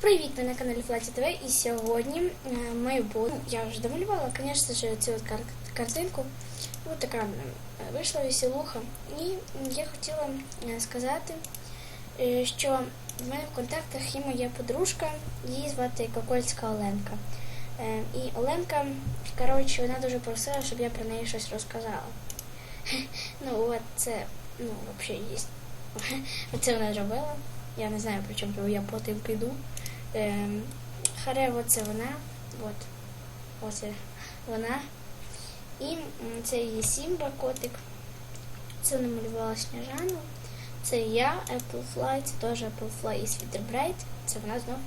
Привіт, ви на каналі Флаті ТВ і сьогодні е, ми будемо. Я вже домалювала, звісно ж, цю от кар- картинку. Ось така вийшла веселуха. І я хотіла е, сказати, е, що в мене в контактах є моя подружка, її звати Кокольська Оленка. І Оленка, коротше, вона дуже просила, щоб я про неї щось розказала. Ну, от це, ну, взагалі є. Оце вона зробила. Я не знаю, при чому я потім піду. Ем, Харе, оце вона. От. Оце вона. І це її Сімба котик. Це намалювала Сніжану. Це я, Applefly, це теж Applefly і Sweeterbright. Це вона знов.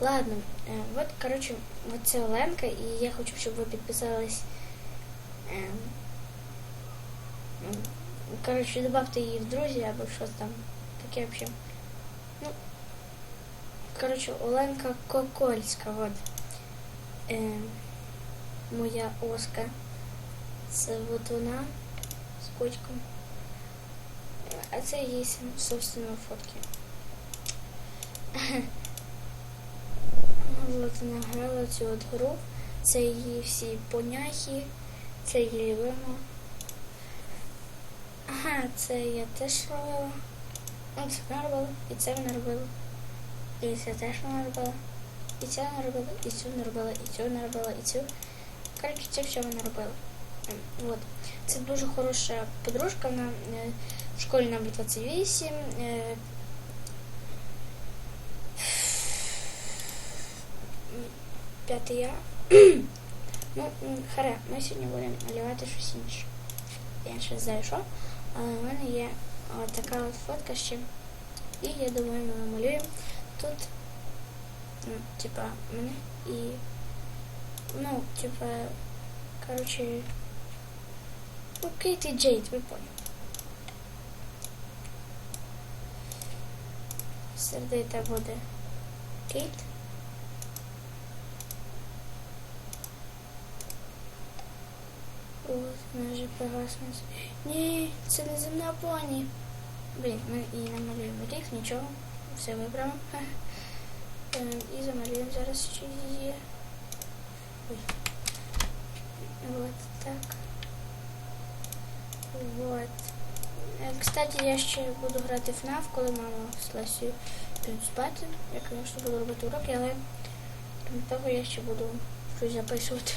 Ладно, е, от, коротше, от це Оленка, і я хочу, щоб ви підписались. Ем, коротше, добавте її в друзі або щось там. Таке взагалі. Ну, коротше, Оленка Кокольська, от. Е, моя Оска. Це от вона з котиком. А це її собственно фотки. От вона грала цю от гру. Це її всі поняхи, це її любима. Ага, це я теж робила. Ну, це вона робила, і це вона робила. І це теж вона робила. І це вона робила, і цю вона робила, і цю вона робила, і цю. Коротше, це все вона робила. Ем, Вот. Це дуже хороша подружка. Вона е, в школі нам 28. Е, П'ятий я. ну, харе, ми сьогодні будемо малювати щось інше. Я ще знаю що. Але в мене є от така от фотка ще. І я думаю, ми намалюємо тут, ну, типа, мене і, ну, типа, короче, ну, Кейт і Джейд, ви поняли. Сердита буде Кейт. Вона вже. Ні, це не земна поні. Блін, ми і намалюємо рік, нічого. Все вибрав. Е, І замалюємо зараз ще її. Ой. Так. Вот. Е, Кстати, я ще буду грати в FNAF, коли мама з Лесією підуть спати. Я, звісно, буду робити уроки, але крім того я ще буду щось записувати.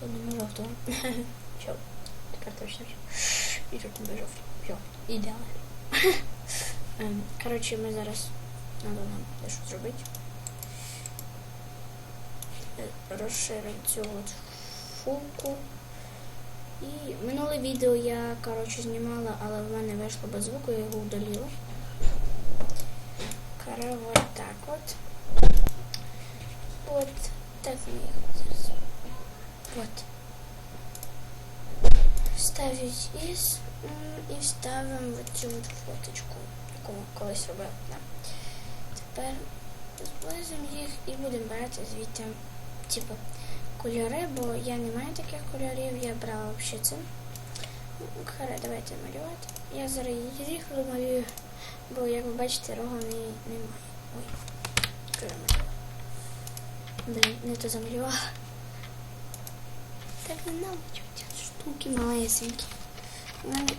То не можу того. Все, тепер точно все. І тут не жовтий. Все, ідеально. Коротше, ми зараз треба нам дещо зробити. Е, Розширимо цю от функу. І минуле відео я, коротше, знімала, але в мене вийшло без звуку, я його удалила. Вот так. От так ми їх зараз. Вот. Ставить із і ставимо в цю фоточку, яку ми колись робили. Да. Тепер зблизимо їх і будемо брати звідти, типу, кольори, бо я не маю таких кольорів, я брала взагалі це. Ну, Харе, давайте малювати. Я зараз їх домалюю, бо як ви бачите, рога в неї немає. Ой, перемалювала. Блін, не то замалювала. Так не нам штуки малесенькі. У мене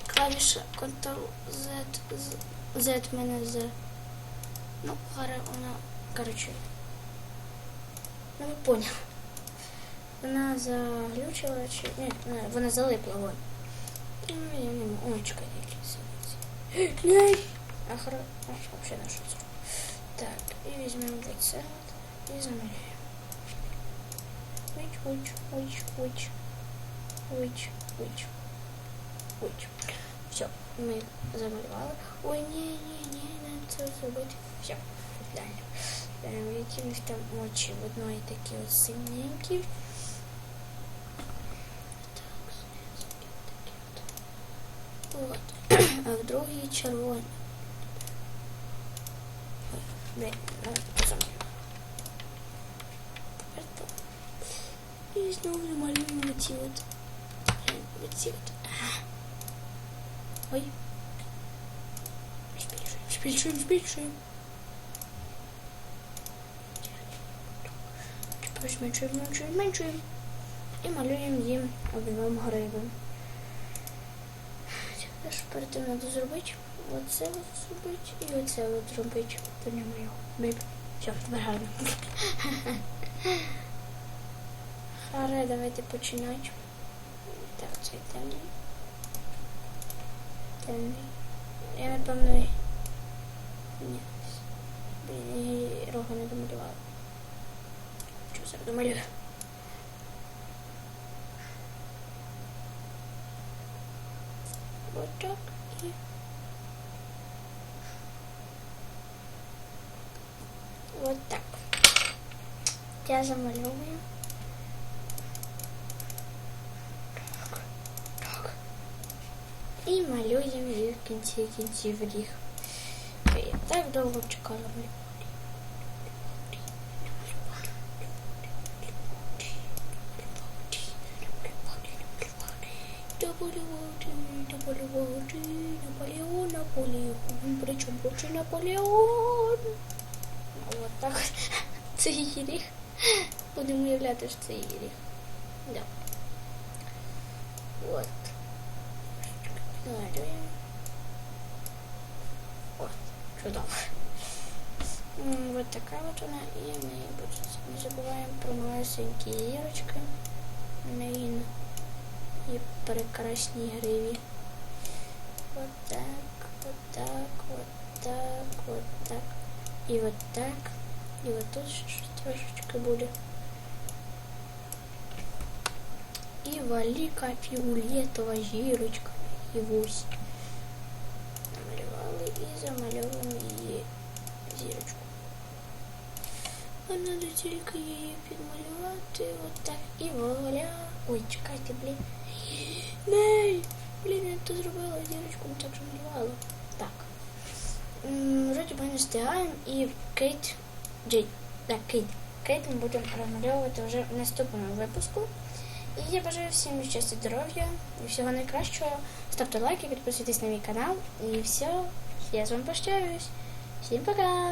клавіша Ctrl-Z, з- Z в мене з. Ну, харе, вона, коротше. Ну, ви поняли. Вона заглючила чи. Ні, не, вона залипла, вон. Ну, я не можу. Ой, чекай, які сидять. Ні! А хро... А, взагалі на що це? Так, і візьмемо оце от і замалюємо. Уч, уч, уч, уч. Уч, уч. Уч. Все, ми замалювали. Ой, ні, ні, ні, не це зробити. Все, далі. Е, Якимось там очі в одної такі от синенькі. Так, синенькі такі от. От. А в другій червоні. Ой, блін, ну, замалюємо. Тепер так. І знову намалюємо оці от. Блін, оці от. Ой. Збільшуємо, збільшуємо, збільшуємо. Тепер Зменшуємо, зменшуємо, зменшуємо. І малюємо їм об'ємом гриби. Теж перед тим треба зробити. Оце от зробити і оце от зробити. Це не моє. Бейб. Все, тепер гарно. Харе, давайте починати. Так, цей темний. Темний. Я напевно. Ні. Блін, і рога не домалювала. Що зараз домалюю? Вот так і. Вот так. Я замальовую. І малюємо їх в кінці кінців ріг. Я так довго чекала малювати. Наполеон, Наполеон, Наполеон, Наполеон, причому більше Наполеон. От так. Це її ріг. Будемо уявляти, що це її ріг. Да. От. Малюємо. От, чудово. М, Вот така от вона. І ми будь- не забуваємо про малесенькі ірочки. На її і прекрасній гриві. Вот так, вот так, вот так, вот так. І вот так. І вот тут ще щось трошечки буде. І валіка фіолетова зірочка. І ось. Намалювали і замальовуємо її зірочку. А надо тільки її підмалювати отак і вуаля. Ой, чекайте, блін. Ней! Блін, я то зробила зірочку, не так же малювала. Так. Вроді ми не встигаємо і Кейт Джей. Так, Кейт. Кейт ми будемо розмальовувати вже в наступному випуску. І я бажаю всім щастя, здоров'я і всього найкращого. Ставте лайки, підписуйтесь на мій канал. І все. Я з вами прощаюсь. Всім пока!